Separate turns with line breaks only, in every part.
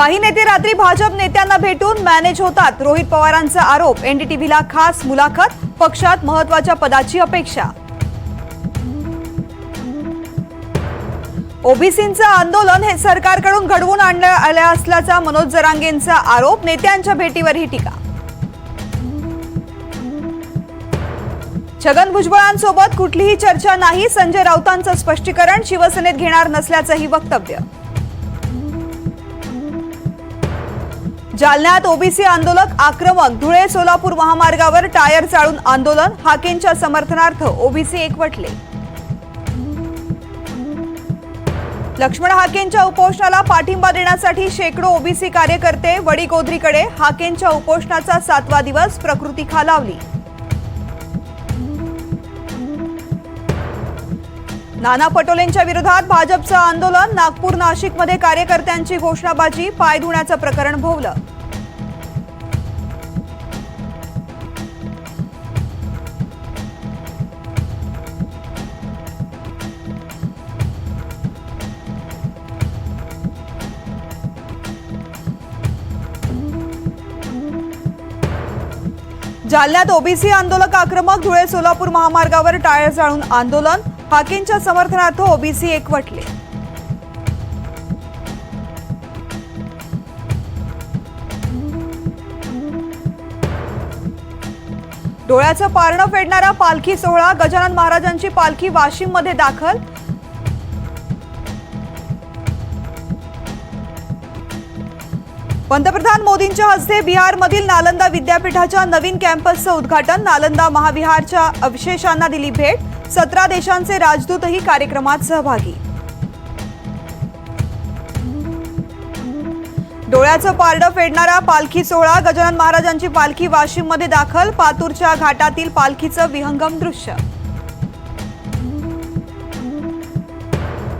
काही नेते रात्री भाजप नेत्यांना भेटून मॅनेज होतात. रोहित पवारांचा आरोप. एनडीटीव्हीला खास मुलाखत. पक्षात महत्त्वाच्या पदाची अपेक्षा. ओबीसींचं आंदोलन हे सरकारकडून घडवून आणलं आलं असल्याचा मनोज जरांगेंचा आरोप. नेत्यांच्या भेटीवर ही टीका. छगन भुजबळांसोबत कुठलीही चर्चा नाही. संजय राऊतांचं स्पष्टीकरण शिवसेनेत घेणार नसल्याचंही वक्तव्य. जालन्यात ओबीसी आंदोलक आक्रमक धुळे सोलापूर महामार्गावर टायर चाळून आंदोलन. हाकेंच्या समर्थनार्थ ओबीसी एकवटले. लक्ष्मण हाकेंच्या उपोषणाला पाठिंबा देण्यासाठी शेकडो ओबीसी कार्यकर्ते वडीगोद्रीकडे हाकेंच्या उपोषणाचा सातवा दिवस प्रकृती खालावली. नाना पटोलेंच्या विरोधात भाजपचं आंदोलन नागपूर नाशिकमध्ये कार्यकर्त्यांची घोषणाबाजी पाय धुण्याचं प्रकरण भोवलं. जालन्यात ओबीसी आंदोलक आक्रमक धुळे सोलापूर महामार्गावर टायर जाळून आंदोलन हाकेंच्या समर्थनार्थ ओबीसी एकवटले. डोळ्याचं पारणं फेडणारा पालखी सोहळा गजानन महाराजांची पालखी वाशिममध्ये दाखल. पंतप्रधान मोदींच्या हस्ते बिहारमधील नालंदा विद्यापीठाच्या नवीन कॅम्पसचं उद्घाटन. नालंदा महाविहारच्या अवशेषांना दिली भेट. सतरा देशांचे राजदूतही कार्यक्रमात सहभागी. डोळ्याचं पारडं फेडणारा पालखी सोहळा. गजानन महाराजांची पालखी वाशिममध्ये दाखल. पातूरच्या घाटातील पालखीचं विहंगम दृश्य.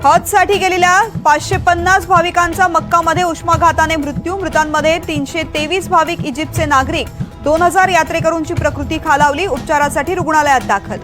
हजसाठी गेलेल्या पाचशे पन्नास भाविकांचा मक्कामध्ये उष्माघाताने मृत्यू. मृतांमध्ये तीनशे तेवीस भाविक इजिप्तचे नागरिक. दोन हजार यात्रेकरूंची प्रकृती खालावली. उपचारासाठी रुग्णालयात दाखल.